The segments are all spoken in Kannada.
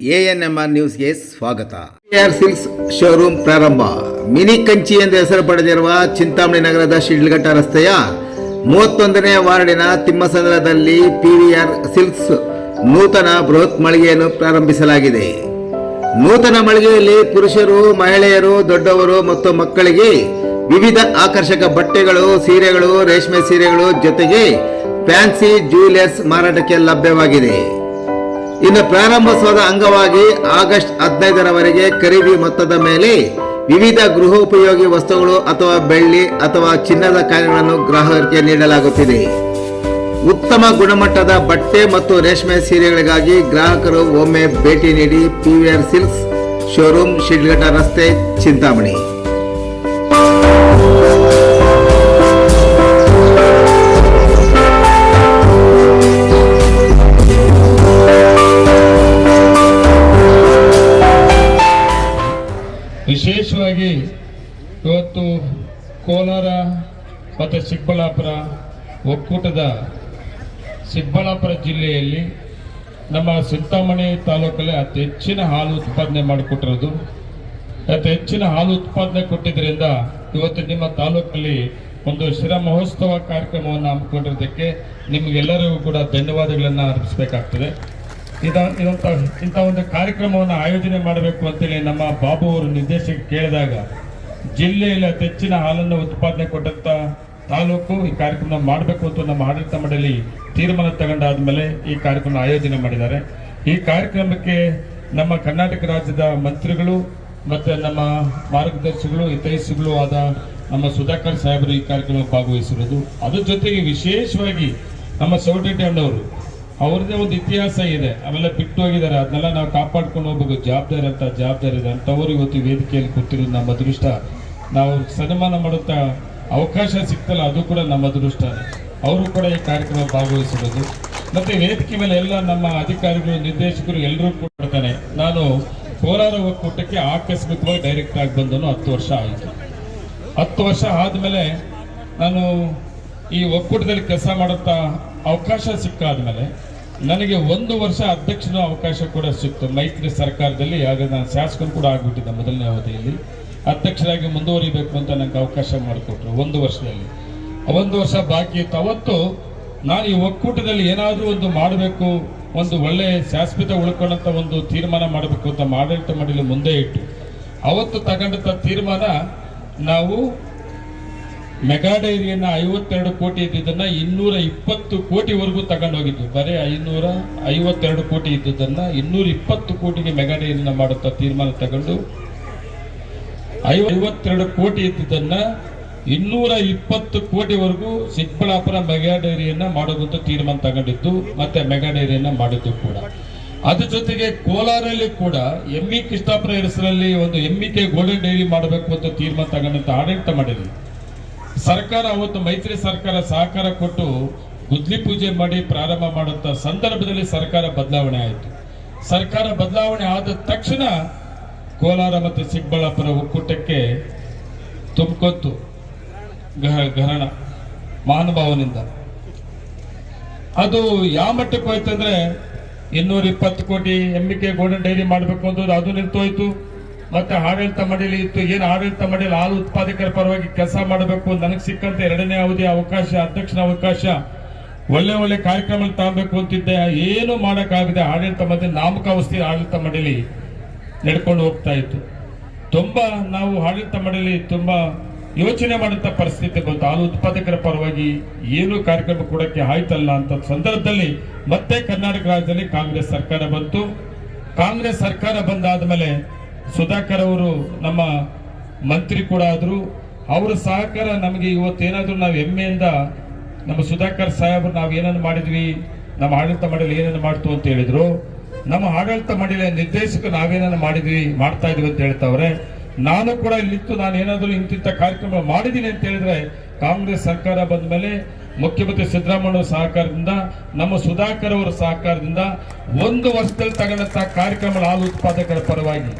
ಎಎನ್ಎಂಆರ್ ನ್ಯೂಸ್ಗೆ ಸ್ವಾಗತ. ಆರ್ ಸಿಲ್ಕ್ಸ್ ಶೋರೂಮ್ ಪ್ರಾರಂಭ. ಮಿನಿ ಕಂಚಿ ಎಂದು ಹೆಸರು ಪಡೆದಿರುವ ಚಿಂತಾಮಣಿ ನಗರದ ಶಿಡ್ಲಘಟ್ಟ ರಸ್ತೆಯ ಮೂವತ್ತೊಂದನೇ ವಾರ್ಡಿನ ತಿಮ್ಮಸಂದ್ರದಲ್ಲಿ ಪಿವಿಆರ್ ಸಿಲ್ಕ್ಸ್ ನೂತನ ಬೃಹತ್ ಮಳಿಗೆಯನ್ನು ಪ್ರಾರಂಭಿಸಲಾಗಿದೆ. ನೂತನ ಮಳಿಗೆಯಲ್ಲಿ ಪುರುಷರು, ಮಹಿಳೆಯರು, ದೊಡ್ಡವರು ಮತ್ತು ಮಕ್ಕಳಿಗೆ ವಿವಿಧ ಆಕರ್ಷಕ ಬಟ್ಟೆಗಳು, ಸೀರೆಗಳು, ರೇಷ್ಮೆ ಸೀರೆಗಳು ಜೊತೆಗೆ ಫ್ಯಾನ್ಸಿ ಜ್ಯುವೆಲರ್ಸ್ ಮಾರಾಟಕ್ಕೆ ಲಭ್ಯವಾಗಿದೆ. ಇನ್ನು ಪ್ರಾರಂಭೋತ್ಸವದ ಅಂಗವಾಗಿ ಆಗಸ್ಟ್ ಹದಿನೈದರವರೆಗೆ ಖರೀದಿ ಮೊತ್ತದ ಮೇಲೆ ವಿವಿಧ ಗೃಹೋಪಯೋಗಿ ವಸ್ತುಗಳು ಅಥವಾ ಬೆಳ್ಳಿ ಅಥವಾ ಚಿನ್ನದ ಕಾರ್ಯಗಳನ್ನು ಗ್ರಾಹಕರಿಗೆ ನೀಡಲಾಗುತ್ತಿದೆ. ಉತ್ತಮ ಗುಣಮಟ್ಟದ ಬಟ್ಟೆ ಮತ್ತು ರೇಷ್ಮೆ ಸೀರೆಗಳಿಗಾಗಿ ಗ್ರಾಹಕರು ಒಮ್ಮೆ ಭೇಟಿ ನೀಡಿ ಪಿವಿಆರ್ ಸಿಲ್ಕ್ಸ್, ಶೋರೂಮ್, ಶಿಡ್ಗಟ್ಟ ರಸ್ತೆ, ಚಿಂತಾಮಣಿ. ವಿಶೇಷವಾಗಿ ಇವತ್ತು ಕೋಲಾರ ಮತ್ತು ಚಿಕ್ಕಬಳ್ಳಾಪುರ ಒಕ್ಕೂಟದ ಚಿಕ್ಕಬಳ್ಳಾಪುರ ಜಿಲ್ಲೆಯಲ್ಲಿ ನಮ್ಮ ಸಿಂತಾಮಣಿ ತಾಲೂಕಲ್ಲಿ ಅತಿ ಹೆಚ್ಚಿನ ಹಾಲು ಉತ್ಪಾದನೆ ಮಾಡಿಕೊಟ್ಟಿರೋದು. ಅತಿ ಹೆಚ್ಚಿನ ಹಾಲು ಉತ್ಪಾದನೆ ಕೊಟ್ಟಿದ್ದರಿಂದ ಇವತ್ತು ನಿಮ್ಮ ತಾಲೂಕಲ್ಲಿ ಒಂದು ಶಿರ ಮಹೋತ್ಸವ ಕಾರ್ಯಕ್ರಮವನ್ನು ಹಮ್ಮಿಕೊಂಡಿರೋದಕ್ಕೆ ನಿಮಗೆಲ್ಲರಿಗೂ ಕೂಡ ಧನ್ಯವಾದಗಳನ್ನು ಅರ್ಪಿಸಬೇಕಾಗ್ತದೆ. ಇದ ಇದಂತ, ಇಂಥ ಒಂದು ಕಾರ್ಯಕ್ರಮವನ್ನು ಆಯೋಜನೆ ಮಾಡಬೇಕು ಅಂತೇಳಿ ನಮ್ಮ ಬಾಬು ಅವರು ನಿರ್ದೇಶಕ ಕೇಳಿದಾಗ, ಜಿಲ್ಲೆಯಲ್ಲಿ ಅತಿ ಹೆಚ್ಚಿನ ಹಾಲನ್ನು ಉತ್ಪಾದನೆ ಕೊಟ್ಟಂತ ತಾಲೂಕು ಈ ಕಾರ್ಯಕ್ರಮ ಮಾಡಬೇಕು ಅಂತ ನಮ್ಮ ಆಡಳಿತ ಮಂಡಳಿ ತೀರ್ಮಾನ ತಗೊಂಡಾದ್ಮೇಲೆ ಈ ಕಾರ್ಯಕ್ರಮ ಆಯೋಜನೆ ಮಾಡಿದ್ದಾರೆ. ಈ ಕಾರ್ಯಕ್ರಮಕ್ಕೆ ನಮ್ಮ ಕರ್ನಾಟಕ ರಾಜ್ಯದ ಮಂತ್ರಿಗಳು ಮತ್ತು ನಮ್ಮ ಮಾರ್ಗದರ್ಶಿಗಳು, ಹಿತೈಷಿಗಳು ಆದ ನಮ್ಮ ಸುಧಾಕರ್ ಸಾಹೇಬರು ಈ ಕಾರ್ಯಕ್ರಮ ಭಾಗವಹಿಸಿರೋದು. ಅದ್ರ ಜೊತೆಗೆ ವಿಶೇಷವಾಗಿ ನಮ್ಮ ಸೌಟೆಟ್ಟಿ ಅಣ್ಣವರು ಅವ್ರದ್ದೇ ಒಂದು ಇತಿಹಾಸ ಇದೆ. ಆಮೇಲೆ ಬಿಟ್ಟು ಹೋಗಿದ್ದಾರೆ. ಅದನ್ನೆಲ್ಲ ನಾವು ಕಾಪಾಡ್ಕೊಂಡು ಹೋಗ್ಬೇಕು. ಜವಾಬ್ದಾರಿ ಅಂತ ಜವಾಬ್ದಾರಿ ಇದೆ. ಅಂತವ್ರು ಇವತ್ತು ವೇದಿಕೆಯಲ್ಲಿ ಕೂತಿರೋದು ನಮ್ಮ ಅದೃಷ್ಟ. ನಾವು ಸನ್ಮಾನ ಮಾಡುತ್ತಾ ಅವಕಾಶ ಸಿಕ್ತಲ್ಲ, ಅದು ಕೂಡ ನಮ್ಮ ಅದೃಷ್ಟ ಅವರು ಕೂಡ ಈ ಕಾರ್ಯಕ್ರಮ ಭಾಗವಹಿಸಿರೋದು ಮತ್ತೆ ವೇದಿಕೆ ಮೇಲೆ ಎಲ್ಲ ನಮ್ಮ ಅಧಿಕಾರಿಗಳು, ನಿರ್ದೇಶಕರು ಎಲ್ಲರೂ ಕೊಡ್ತಾನೆ ನಾನು ಕೋಲಾರ ಒಕ್ಕೂಟಕ್ಕೆ ಆಕಸ್ಮಿಕವಾಗಿ ಡೈರೆಕ್ಟ್ ಆಗಿ ಬಂದನು ಹತ್ತು ವರ್ಷ ಆಯಿತು. ಹತ್ತು ವರ್ಷ ಆದಮೇಲೆ ನಾನು ಈ ಒಕ್ಕೂಟದಲ್ಲಿ ಕೆಲಸ ಮಾಡುತ್ತಾ ಅವಕಾಶ ಸಿಕ್ಕಾದ್ಮೇಲೆ ನನಗೆ ಒಂದು ವರ್ಷ ಅಧ್ಯಕ್ಷನ ಅವಕಾಶ ಕೂಡ ಸಿಕ್ತು. ಮೈತ್ರಿ ಸರ್ಕಾರದಲ್ಲಿ ಆಗ ನಾನು ಶಾಸಕನು ಕೂಡ ಆಗ್ಬಿಟ್ಟಿದ್ದೆ ಮೊದಲನೇ ಅವಧಿಯಲ್ಲಿ. ಅಧ್ಯಕ್ಷರಾಗಿ ಮುಂದುವರಿಬೇಕು ಅಂತ ನನಗೆ ಅವಕಾಶ ಮಾಡಿಕೊಟ್ರು ಒಂದು ವರ್ಷದಲ್ಲಿ. ಒಂದು ವರ್ಷ ಬಾಕಿ ಇತ್ತು. ಅವತ್ತು ನಾನು ಈ ಒಕ್ಕೂಟದಲ್ಲಿ ಏನಾದರೂ ಒಂದು ಮಾಡಬೇಕು, ಒಂದು ಒಳ್ಳೆ ಶಾಶ್ವತ ಉಳ್ಕೊಳ್ಳೋಂಥ ಒಂದು ತೀರ್ಮಾನ ಮಾಡಬೇಕು ಅಂತ ಆಡಳಿತ ಮಂಡಳಿ ಮುಂದೆ ಇಟ್ಟು. ಅವತ್ತು ತಗೊಂಡಂಥ ತೀರ್ಮಾನ ನಾವು ಮೆಗಾ ಡೈರಿಯನ್ನ ಐವತ್ತೆರಡು ಕೋಟಿ ಇದ್ದಿದ್ದನ್ನ ಇನ್ನೂರ ಇಪ್ಪತ್ತು ಕೋಟಿವರೆಗೂ ತಗೊಂಡೋಗಿದ್ವಿ. ಬರೀ ಐನೂರ ಐವತ್ತೆರಡು ಕೋಟಿ ಇದ್ದದನ್ನ ಇನ್ನೂರ ಇಪ್ಪತ್ತು ಕೋಟಿಗೆ ಮೆಗಾ ಡೈರಿಯನ್ನ ಮಾಡುತ್ತಾ ತೀರ್ಮಾನ ತಗೊಂಡು ಐವ ಐವತ್ತೆರಡು ಕೋಟಿ ಇದ್ದಿದ್ದನ್ನ ಇನ್ನೂರ ಇಪ್ಪತ್ತು ಕೋಟಿವರೆಗೂ ಚಿಕ್ಕಬಳ್ಳಾಪುರ ಮೆಗಾ ಡೈರಿಯನ್ನ ಮಾಡೋದಂತ ತೀರ್ಮಾನ ತಗೊಂಡಿದ್ದು, ಮತ್ತೆ ಮೆಗಾ ಡೈರಿಯನ್ನ ಮಾಡಿದ್ದು ಕೂಡ. ಅದ್ರ ಜೊತೆಗೆ ಕೋಲಾರಲ್ಲಿ ಕೂಡ ಎಮ್ಮಿ ಕೃಷ್ಣಾಪುರ ಹೆಸರಲ್ಲಿ ಒಂದು ಎಮ್ಮಿಕೆ ಗೋಲ್ಡನ್ ಡೈರಿ ಮಾಡಬೇಕು ಅಂತ ತೀರ್ಮಾನ ತಗೊಂಡಂತ ಆಡಳಿತ ಮಾಡಿದ್ವಿ ಸರ್ಕಾರ ಅವತ್ತು ಮೈತ್ರಿ ಸರ್ಕಾರ ಸಹಕಾರ ಕೊಟ್ಟು ಗುದ್ಲಿ ಪೂಜೆ ಮಾಡಿ ಪ್ರಾರಂಭ ಮಾಡುವಂತ ಸಂದರ್ಭದಲ್ಲಿ ಸರ್ಕಾರ ಬದಲಾವಣೆ ಆಯಿತು. ಸರ್ಕಾರ ಬದಲಾವಣೆ ಆದ ತಕ್ಷಣ ಕೋಲಾರ ಮತ್ತು ಚಿಕ್ಕಬಳ್ಳಾಪುರ ಒಕ್ಕೂಟಕ್ಕೆ ತುಂಬಿಕೊತ್ತು. ಗ್ರಹಣ, ಮಹಾನುಭಾವನಿಂದ. ಅದು ಯಾವ ಮಟ್ಟಕ್ಕೆ ಹೋಯ್ತಂದ್ರೆ ಇನ್ನೂರ ಇಪ್ಪತ್ತು ಕೋಟಿ ಎಮ್ಮಿಕೆ ಗೋಲ್ಡನ್ ಡೈರಿ ಮಾಡಬೇಕು ಅಂತ ಅದು ನಿಂತೋಯ್ತು ಮತ್ತೆ ಆಡಳಿತ ಮಂಡಳಿ ಇತ್ತು. ಏನು ಆಡಳಿತ ಮಂಡಳಿ ಹಾಲು ಉತ್ಪಾದಕರ ಪರವಾಗಿ ಕೆಲಸ ಮಾಡಬೇಕು? ನನಗೆ ಸಿಕ್ಕಂತ ಎರಡನೇ ಅವಧಿ ಅವಕಾಶ, ಅಧ್ಯಕ್ಷನ ಅವಕಾಶ. ಒಳ್ಳೆ ಒಳ್ಳೆ ಕಾರ್ಯಕ್ರಮ ತಗೋಬೇಕು ಅಂತಿದ್ದೆ. ಏನು ಮಾಡೋಕ್ಕಾಗದೆ ಆಡಳಿತ ಮಂಡಳಿ, ನಾಮಕಾವಸ್ಥೆ ಆಡಳಿತ ಮಂಡಳಿ ನಡ್ಕೊಂಡು ಹೋಗ್ತಾ ಇತ್ತು. ತುಂಬಾ ನಾವು ಆಡಳಿತ ಮಂಡಳಿ ತುಂಬಾ ಯೋಚನೆ ಮಾಡುವಂತ ಪರಿಸ್ಥಿತಿ ಬಂತು ಹಾಲು ಉತ್ಪಾದಕರ ಪರವಾಗಿ ಏನು ಕಾರ್ಯಕ್ರಮ ಕೊಡಕ್ಕೆ ಆಯ್ತಲ್ಲ ಅಂತ ಸಂದರ್ಭದಲ್ಲಿ ಮತ್ತೆ ಕರ್ನಾಟಕ ರಾಜ್ಯದಲ್ಲಿ ಕಾಂಗ್ರೆಸ್ ಸರ್ಕಾರ ಬಂತು. ಕಾಂಗ್ರೆಸ್ ಸರ್ಕಾರ ಬಂದಾದ್ಮೇಲೆ ಸುಧಾಕರ್ ಅವರು ನಮ್ಮ ಮಂತ್ರಿ ಕೂಡ ಆದರು. ಅವರ ಸಹಕಾರ ನಮಗೆ ಇವತ್ತೇನಾದರೂ ನಾವು ಹೆಮ್ಮೆಯಿಂದ ನಮ್ಮ ಸುಧಾಕರ್ ಸಾಹೇಬರು ನಾವು ಏನನ್ನು ಮಾಡಿದ್ವಿ, ನಮ್ಮ ಆಡಳಿತ ಮಂಡಳಿ ಏನನ್ನು ಮಾಡ್ತು ಅಂತ ಹೇಳಿದ್ರು. ನಮ್ಮ ಆಡಳಿತ ಮಂಡಳಿಯ ನಿರ್ದೇಶಕ ನಾವೇನನ್ನು ಮಾಡಿದ್ವಿ, ಮಾಡ್ತಾ ಇದ್ವಿ ಅಂತ ಹೇಳ್ತಾವ್ರೆ. ನಾನು ಕೂಡ ಇಲ್ಲಿತ್ತು ನಾನು ಏನಾದರೂ ಇಂತಿಂತ ಕಾರ್ಯಕ್ರಮ ಮಾಡಿದ್ದೀನಿ ಅಂತ ಹೇಳಿದ್ರೆ ಕಾಂಗ್ರೆಸ್ ಸರ್ಕಾರ ಬಂದ ಮೇಲೆ ಮುಖ್ಯಮಂತ್ರಿ ಸಿದ್ದರಾಮಯ್ಯ ಸಹಕಾರದಿಂದ, ನಮ್ಮ ಸುಧಾಕರ್ ಅವರ ಸಹಕಾರದಿಂದ ಒಂದು ವರ್ಷದಲ್ಲಿ ತಗೊಂಡಂಥ ಕಾರ್ಯಕ್ರಮಗಳ ಹಾಲು ಉತ್ಪಾದಕರ ಪರವಾಗಿ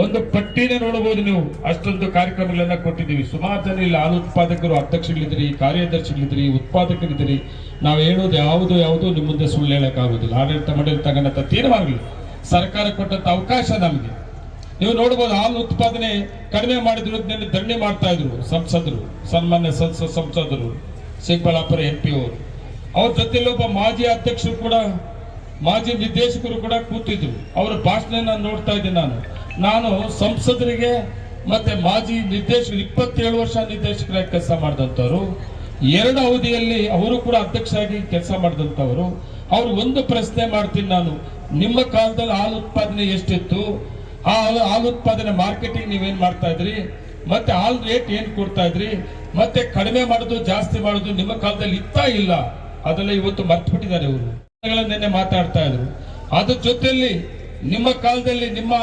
ಒಂದು ಪಟ್ಟಿನೇ ನೋಡಬಹುದು ನೀವು. ಅಷ್ಟೊಂದು ಕಾರ್ಯಕ್ರಮಗಳನ್ನ ಕೊಟ್ಟಿದ್ದೀವಿ. ಸುಮಾರು ಜನ ಇಲ್ಲಿ ಹಾಲು ಉತ್ಪಾದಕರು ಅಧ್ಯಕ್ಷಗಳಿದ್ರಿ ಕಾರ್ಯದರ್ಶಿಗಳಿದ್ರಿ ಉತ್ಪಾದಕರಿದ್ರಿ ನಾವು ಹೇಳೋದು ಯಾವುದು ಯಾವುದು ನಿಮ್ಮ ಮುಂದೆ ಸುಳ್ಳು ಹೇಳಕ್ಕಾಗೋದಿಲ್ಲ ಆಡಳಿತ ಮಂಡಳಿ ತೀರ್ಮಾನಗಳು ಸರ್ಕಾರ ಕೊಟ್ಟಂತ ಅವಕಾಶ ನಮಗೆ. ನೀವು ನೋಡಬಹುದು ಹಾಲು ಉತ್ಪಾದನೆ ಕಡಿಮೆ ಮಾಡಿದ್ರು ಧರಣಿ ಮಾಡ್ತಾ ಇದ್ರು ಸಂಸದರು, ಸನ್ಮಾನ್ಯ ಸಂಸದ ಸಂಸದರು ಚಿಕ್ಕಬಳ್ಳಾಪುರ ಎಂ ಪಿ ಅವರು. ಅವ್ರ ಜೊತೆಲಿ ಒಬ್ಬ ಮಾಜಿ ಅಧ್ಯಕ್ಷರು ಕೂಡ ಮಾಜಿ ನಿರ್ದೇಶಕರು ಕೂಡ ಕೂತಿದ್ರು. ಅವರ ಭಾಷಣ ನೋಡ್ತಾ ಇದ್ದೀನಿ ನಾನು. ನಾನು ಸಂಸದರಿಗೆ ಮತ್ತೆ ಮಾಜಿ ನಿರ್ದೇಶಕರು ಇಪ್ಪತ್ತೇಳು ವರ್ಷ ನಿರ್ದೇಶಕರಾಗಿ ಕೆಲಸ ಮಾಡಿದಂಥವ್ರು, ಎರಡು ಅವಧಿಯಲ್ಲಿ ಅವರು ಕೂಡ ಅಧ್ಯಕ್ಷರಾಗಿ ಕೆಲಸ ಮಾಡಿದಂಥವ್ರು, ಅವ್ರು ಒಂದು ಪ್ರಶ್ನೆ ಮಾಡ್ತೀನಿ ನಾನು. ನಿಮ್ಮ ಕಾಲದಲ್ಲಿ ಹಾಲು ಉತ್ಪಾದನೆ ಎಷ್ಟಿತ್ತು? ಆ ಹಾಲು ಹಾಲು ಉತ್ಪಾದನೆ ಮಾರ್ಕೆಟಿಂಗ್ ನೀವೇನ್ ಮಾಡ್ತಾ ಇದ್ರಿ? ಮತ್ತೆ ಹಾಲು ರೇಟ್ ಏನ್ ಕೊಡ್ತಾ ಇದ್ರಿ? ಮತ್ತೆ ಕಡಿಮೆ ಮಾಡೋದು, ಜಾಸ್ತಿ ಮಾಡೋದು ನಿಮ್ಮ ಕಾಲದಲ್ಲಿ ಇತ್ತಾ ಇಲ್ಲ? ಅದೆಲ್ಲ ಇವತ್ತು ಮರ್ತು ಬಿಟ್ಟಿದ್ದಾರೆ ಇವರು. ನಿನ್ನೆ ಮಾತಾಡ್ತಾ ಇದ್ರು. ಅದ್ರ ಜೊತೆಯಲ್ಲಿ ನಿಮ್ಮ ಕಾಲದಲ್ಲಿ ನಿಮ್ಮ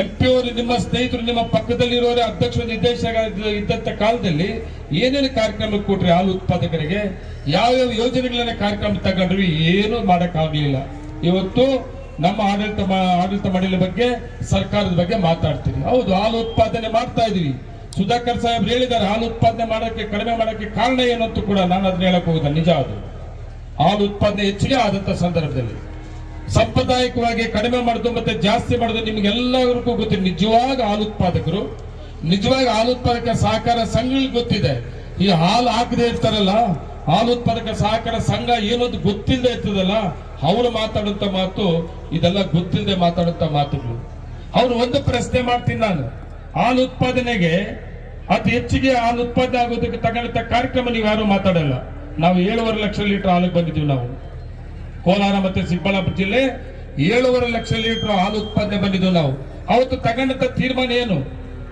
ಎಂ ಪಿ ಅವರು, ನಿಮ್ಮ ಸ್ನೇಹಿತರು, ನಿಮ್ಮ ಪಕ್ಕದಲ್ಲಿ ಇರೋರೇ ಅಧ್ಯಕ್ಷ ನಿರ್ದೇಶಕ ಇದ್ದಂತ ಕಾಲದಲ್ಲಿ ಏನೇನು ಕಾರ್ಯಕ್ರಮ ಕೊಟ್ರಿ ಹಾಲು ಉತ್ಪಾದಕರಿಗೆ? ಯಾವ್ಯಾವ ಯೋಜನೆಗಳನ್ನ ಕಾರ್ಯಕ್ರಮ ತಗೊಂಡ್ರಿ? ಏನು ಮಾಡಕ್ಕಾಗ್ಲಿಲ್ಲ. ಇವತ್ತು ನಮ್ಮ ಆಡಳಿತ ಆಡಳಿತ ಮಂಡಳಿ ಬಗ್ಗೆ, ಸರ್ಕಾರದ ಬಗ್ಗೆ ಮಾತಾಡ್ತೀನಿ. ಹೌದು, ಹಾಲು ಉತ್ಪಾದನೆ ಮಾಡ್ತಾ ಇದೀವಿ. ಸುಧಾಕರ್ ಸಾಹೇಬ್ ಹೇಳಿದ್ದಾರೆ, ಹಾಲು ಉತ್ಪಾದನೆ ಮಾಡಕ್ಕೆ, ಕಡಿಮೆ ಮಾಡಕ್ಕೆ ಕಾರಣ ಏನು ಅಂತ ಕೂಡ ನಾನು ಅದನ್ನ ಹೇಳಕ್ ಹೋಗುದ ನಿಜ ಅದು. ಹಾಲು ಉತ್ಪಾದನೆ ಹೆಚ್ಚಿಗೆ ಆದಂತ ಸಂದರ್ಭದಲ್ಲಿ. ಸಾಂಪ್ರದಾಯಿಕವಾಗಿ ಕಡಿಮೆ ಮಾಡೋದು ಮತ್ತೆ ಜಾಸ್ತಿ ಮಾಡೋದು ನಿಮ್ಗೆಲ್ಲರಿಗೂ ಗೊತ್ತಿದೆ. ನಿಜವಾಗ ಹಾಲು ಉತ್ಪಾದಕರು, ನಿಜವಾಗಿ ಹಾಲು ಉತ್ಪಾದಕ ಸಹಕಾರ ಸಂಘಗಳಿಗೆ ಗೊತ್ತಿದೆ. ಈ ಹಾಲು ಹಾಕದೇ ಇರ್ತಾರಲ್ಲ, ಹಾಲು ಉತ್ಪಾದಕ ಸಹಕಾರ ಸಂಘ ಏನೊಂದು ಗೊತ್ತಿಲ್ಲದೆ ಇರ್ತದಲ್ಲ, ಅವರು ಮಾತಾಡುವಂತ ಮಾತು, ಇದೆಲ್ಲ ಗೊತ್ತಿಲ್ಲದೆ ಮಾತಾಡುವಂತ ಮಾತುಗಳು. ಅವ್ರು ಒಂದು ಪ್ರಶ್ನೆ ಮಾಡ್ತೀನಿ ನಾನು. ಹಾಲು ಉತ್ಪಾದನೆಗೆ ಅತಿ ಹೆಚ್ಚಿಗೆ ಹಾಲು ಉತ್ಪಾದನೆ ಆಗೋದಕ್ಕೆ ತಗೊಂಡಂತ ಕಾರ್ಯಕ್ರಮ ನೀವು ಯಾರು ಮಾತಾಡಲ್ಲ. ನಾವು ಏಳುವರೆ ಲಕ್ಷ ಲೀಟರ್ ಹಾಲಿಗೆ ಬಂದಿದ್ದೀವಿ ನಾವು. ಕೋಲಾರ ಮತ್ತೆ ಚಿಕ್ಕಬಳ್ಳಾಪುರ ಜಿಲ್ಲೆ ಏಳುವರೆ ಲಕ್ಷ ಲೀಟರ್ ಹಾಲು ಉತ್ಪಾದನೆ ಬಂದಿದ್ದೀವಿ ನಾವು. ಅವತ್ತು ತಗೊಂಡಂತ ತೀರ್ಮಾನ ಏನು?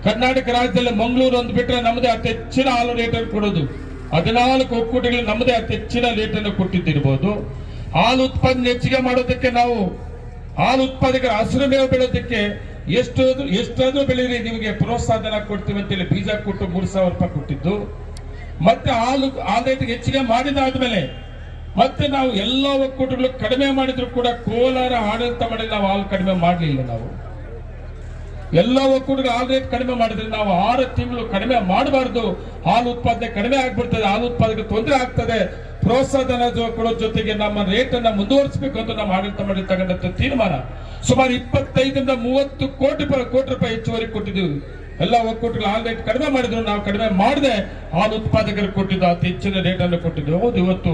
ಕರ್ನಾಟಕ ರಾಜ್ಯದಲ್ಲಿ ಮಂಗಳೂರು ಒಂದು ಬಿಟ್ಟರೆ ನಮ್ಮದೇ ಅತಿ ಹೆಚ್ಚಿನ ಹಾಲು ರೇಟರ್ ಕೊಡೋದು. ಹದಿನಾಲ್ಕು ಒಕ್ಕೂಟಗಳು ನಮ್ಮದೇ ಅತಿ ಹೆಚ್ಚಿನ ರೇಟನ್ನು ಕೊಟ್ಟಿದ್ದಿರ್ಬೋದು. ಹಾಲು ಉತ್ಪಾದನೆ ಹೆಚ್ಚಿಗೆ ಮಾಡೋದಕ್ಕೆ ನಾವು ಹಾಲು ಉತ್ಪಾದಕರ ಹಸಿರು ಮೇವು ಬೆಳೋದಕ್ಕೆ ಎಷ್ಟು ಎಷ್ಟಾದ್ರೂ ಬೆಳೀರಿ ನಿಮಗೆ ಪ್ರೋತ್ಸಾಹನ ಕೊಡ್ತೀವಿ ಅಂತೇಳಿ ಬೀಜ ಕೊಟ್ಟು ಮೂರು ಸಾವಿರ ರೂಪಾಯಿ ಕೊಟ್ಟಿದ್ದು. ಮತ್ತೆ ಹಾಲು ಹಾಲು ರೇಟ್ ಹೆಚ್ಚಿಗೆ ಮಾಡಿದಾದ್ಮೇಲೆ ಮತ್ತೆ ನಾವು ಎಲ್ಲ ಒಕ್ಕೂಟಗಳು ಕಡಿಮೆ ಮಾಡಿದ್ರು ಕೂಡ ಕೋಲಾರ ಆಡಳಿತ ಮಾಡಿ ನಾವು ಹಾಲು ಕಡಿಮೆ ಮಾಡಲಿಲ್ಲ ನಾವು. ಎಲ್ಲ ಒಕ್ಕೂಟಗಳು ಹಾಲು ರೇಟ್ ಕಡಿಮೆ ಮಾಡಿದ್ರೆ ನಾವು ಆರು ತಿಂಗಳು ಕಡಿಮೆ ಮಾಡಬಾರ್ದು. ಹಾಲು ಉತ್ಪಾದನೆ ಕಡಿಮೆ ಆಗ್ಬಿಡ್ತದೆ, ಹಾಲು ಉತ್ಪಾದನೆ ತೊಂದರೆ ಆಗ್ತದೆ. ಪ್ರೋತ್ಸಾಹನ ಕೊಡೋ ಜೊತೆಗೆ ನಮ್ಮ ರೇಟ್ ಅನ್ನ ಮುಂದುವರಿಸಬೇಕು ಅಂತ ನಮ್ಮ ಆಡಳಿತ ಮಾಡಿ ತಗೊಂಡಂತ ತೀರ್ಮಾನ. ಸುಮಾರು ಇಪ್ಪತ್ತೈದರಿಂದ ಮೂವತ್ತು ಕೋಟಿ ಕೋಟಿ ರೂಪಾಯಿ ಹೆಚ್ಚುವರಿ ಕೊಟ್ಟಿದ್ದೀವಿ. ಎಲ್ಲ ಒಕ್ಕೂಟಗಳು ಹಾಲು ರೇಟ್ ಕಡಿಮೆ ಮಾಡಿದ್ರು, ನಾವು ಕಡಿಮೆ ಮಾಡದೆ, ಹಾಲು ಉತ್ಪಾದಕರಿಗೆ ಕೊಟ್ಟಿದ್ದು, ಅತಿ ಹೆಚ್ಚಿನ ರೇಟ್ ಅನ್ನು ಕೊಟ್ಟಿದ್ದು. ಹೌದು, ಇವತ್ತು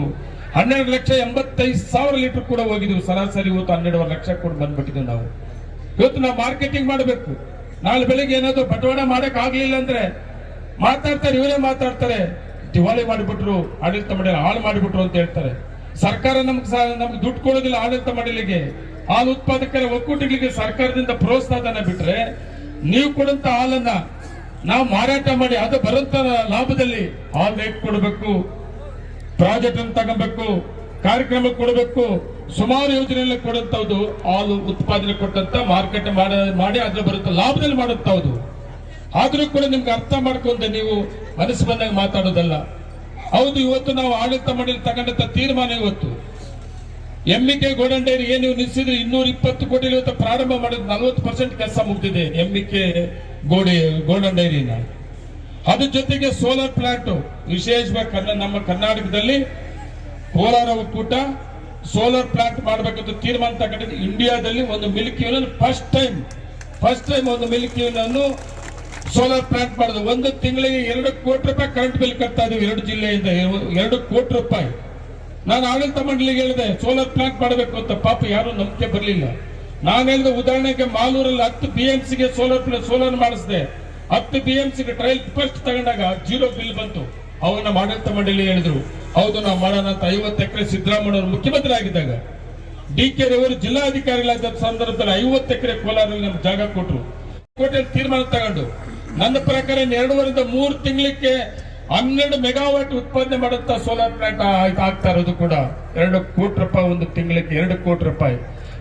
ಹನ್ನೆರಡು ಲಕ್ಷ ಎಂಬತ್ತೈದು ಸಾವಿರ ಲೀಟರ್ ಕೂಡ ಹೋಗಿದ್ವಿ. ಸರಾಸರಿ ಇವತ್ತು ಹನ್ನೆರಡುವರೆ ಲಕ್ಷ ಕೂಡ ಬಂದ್ಬಿಟ್ಟಿದ್ವಿ ನಾವು. ಇವತ್ತು ನಾವು ಮಾರ್ಕೆಟಿಂಗ್ ಮಾಡಬೇಕು. ನಾಳೆ ಬೆಳಿಗ್ಗೆ ಏನಾದ್ರು ಬಟವಾಡ ಮಾಡಕ್ ಆಗ್ಲಿಲ್ಲ ಅಂದ್ರೆ ಮಾತಾಡ್ತಾರೆ, ಇವರೇ ಮಾತಾಡ್ತಾರೆ. ದಿವಾಳಿ ಮಾಡಿಬಿಟ್ರು, ಆಡಳಿತ ಮಂಡಳಿ ಹಾಳು ಮಾಡಿಬಿಟ್ರು ಅಂತ ಹೇಳ್ತಾರೆ. ಸರ್ಕಾರ ನಮ್ಗೆ ನಮ್ಗೆ ದುಡ್ಡು ಕೊಡೋದಿಲ್ಲ ಆಡಳಿತ ಮಂಡಳಿಗೆ. ಹಾಲು ಉತ್ಪಾದಕರ ಒಕ್ಕೂಟಗಳಿಗೆ ಸರ್ಕಾರದಿಂದ ಪ್ರೋತ್ಸಾಹನ ಬಿಟ್ರೆ ನೀವು ಕೊಡುವಂತ ಹಾಲನ್ನ ನಾವು ಮಾರಾಟ ಮಾಡಿ ಅದು ಬರುವಂತ ಲಾಭದಲ್ಲಿ ಹಾಲ್ ರೇಟ್ ಕೊಡಬೇಕು. ಪ್ರಾಜೆಕ್ಟ್ ಅನ್ನು ತಗೋಬೇಕು, ಕಾರ್ಯಕ್ರಮ ಕೊಡಬೇಕು, ಸುಮಾರು ಯೋಜನೆಯಲ್ಲಿ ಕೊಡುವಂತದ್ದು ಹಾಲು ಉತ್ಪಾದನೆ ಕೊಟ್ಟಂತ ಮಾರ್ಕೆಟ್ ಮಾಡಿ ಅದ್ರ ಬರುತ್ತ ಲಾಭದಲ್ಲಿ ಮಾಡುತ್ತವುದು ಆದ್ರೂ ಕೂಡ ನಿಮ್ಗೆ ಅರ್ಥ ಮಾಡ್ಕೊಂಡೆ ನೀವು ಮನಸ್ಸು ಬಂದಾಗ ಮಾತಾಡೋದಲ್ಲ. ಹೌದು, ಇವತ್ತು ನಾವು ಆಡಳಿತ ಮಾಡಿ ತಗೊಂಡಂತ ತೀರ್ಮಾನ ಇವತ್ತು. ಡೈರಿ ಏನು ನೀವು ನಿಲ್ಲಿಸಿದ್ರೆ ಇನ್ನೂರ ಇಪ್ಪತ್ತು ಕೋಟಿ ಇವತ್ತು ಪ್ರಾರಂಭ ಮಾಡಿದ ನಲ್ವತ್ತು ಪರ್ಸೆಂಟ್ ಕೆಲಸ ಮುಗ್ದಿದೆ ಎಂಬಿಕೆ ಗೋಡೆ ಗೋಲ್ಡನ್ ಡೈರಿನ ಅದ್ರ ಜೊತೆಗೆ ಸೋಲಾರ್ ಪ್ಲಾಂಟ್ ವಿಶೇಷವಾಗಿ ಕನ್ನ- ನಮ್ಮ ಕರ್ನಾಟಕದಲ್ಲಿ ಕೋಲಾರ ಒಕ್ಕೂಟ ಸೋಲಾರ್ ಪ್ಲಾಂಟ್ ಮಾಡಬೇಕಂತ ತೀರ್ಮಾನ ತಗೊಂಡಿದ್ದು ಇಂಡಿಯಾದಲ್ಲಿ ಒಂದು milk union first time first time ಒಂದು ಮಿಲ್ಕ್ ಯೂನಿಯನ್ ಸೋಲಾರ್ ಪ್ಲಾಂಟ್ ಮಾಡಿದ್ರು. ಒಂದು ತಿಂಗಳಿಗೆ ಎರಡು ಕೋಟಿ ರೂಪಾಯಿ ಕರೆಂಟ್ ಬಿಲ್ ಕಟ್ತಾ ಇದೀವಿ ಎರಡು ಜಿಲ್ಲೆಯಿಂದ. ಎರಡು ಕೋಟಿ ರೂಪಾಯಿ. ನಾನು ಆಡಳಿತ ಮಂಡಳಿಗೆ ಹೇಳಿದೆ, ಸೋಲಾರ್ ಪ್ಲಾಂಟ್ ಮಾಡಬೇಕು ಅಂತ. ಪಾಪ ಯಾರು ನಂಬಿಕೆ ಬರಲಿಲ್ಲ. ನಾನು ಹೇಳಿದ ಉದಾಹರಣೆಗೆ ಮಾಲೂರಲ್ಲಿ ಹತ್ತು ಬಿ ಎಂ ಸಿಗೆ ಸೋಲಾರ್ ಸೋಲಾರ್ ಮಾಡಿಸಿದೆ. ಹತ್ತು ಬಿ ಎಂ ಸಿಗೆ ಟ್ರಯಲ್ ಫಸ್ಟ್ ತಗೊಂಡಾಗ ಜೀರೋ ಬಿಲ್ ಬಂತು. ಅವನ್ನ ಆಡಳಿತ ಮಂಡಳಿ ಹೇಳಿದ್ರು, ಹೌದು, ನಾವು ಮಾಡೋಣ ಅಂತ. ಐವತ್ತು ಎಕರೆ ಸಿದ್ದರಾಮಯ್ಯ ಅವರು ಮುಖ್ಯಮಂತ್ರಿ ಆಗಿದ್ದಾಗ ಡಿ ಕೆ ರವರು ಜಿಲ್ಲಾಧಿಕಾರಿಗಳಾದ ಸಂದರ್ಭದಲ್ಲಿ ಐವತ್ತು ಎಕರೆ ಕೋಲಾರಲ್ಲಿ ನಮ್ಗೆ ಜಾಗ ಕೊಟ್ಟರು ಕೋಟೆಯಲ್ಲಿ ತೀರ್ಮಾನ ತಗೊಂಡು. ನನ್ನ ಪ್ರಕಾರ ಎರಡೂವರೆಯಿಂದ ಮೂರು ತಿಂಗಳಿಗೆ ಹನ್ನೆರಡು ಮೆಗಾವಾಟ್ ಉತ್ಪಾದನೆ ಮಾಡುತ್ತಾ ಸೋಲಾರ್ ಪ್ಲಾಂಟ್ ಆಗ್ತಾ ಇರೋದು ಕೂಡ ಎರಡು ಕೋಟಿ ರೂಪಾಯಿ, ಒಂದು ತಿಂಗಳಿಗೆ ಎರಡು ಕೋಟಿ ರೂಪಾಯಿ.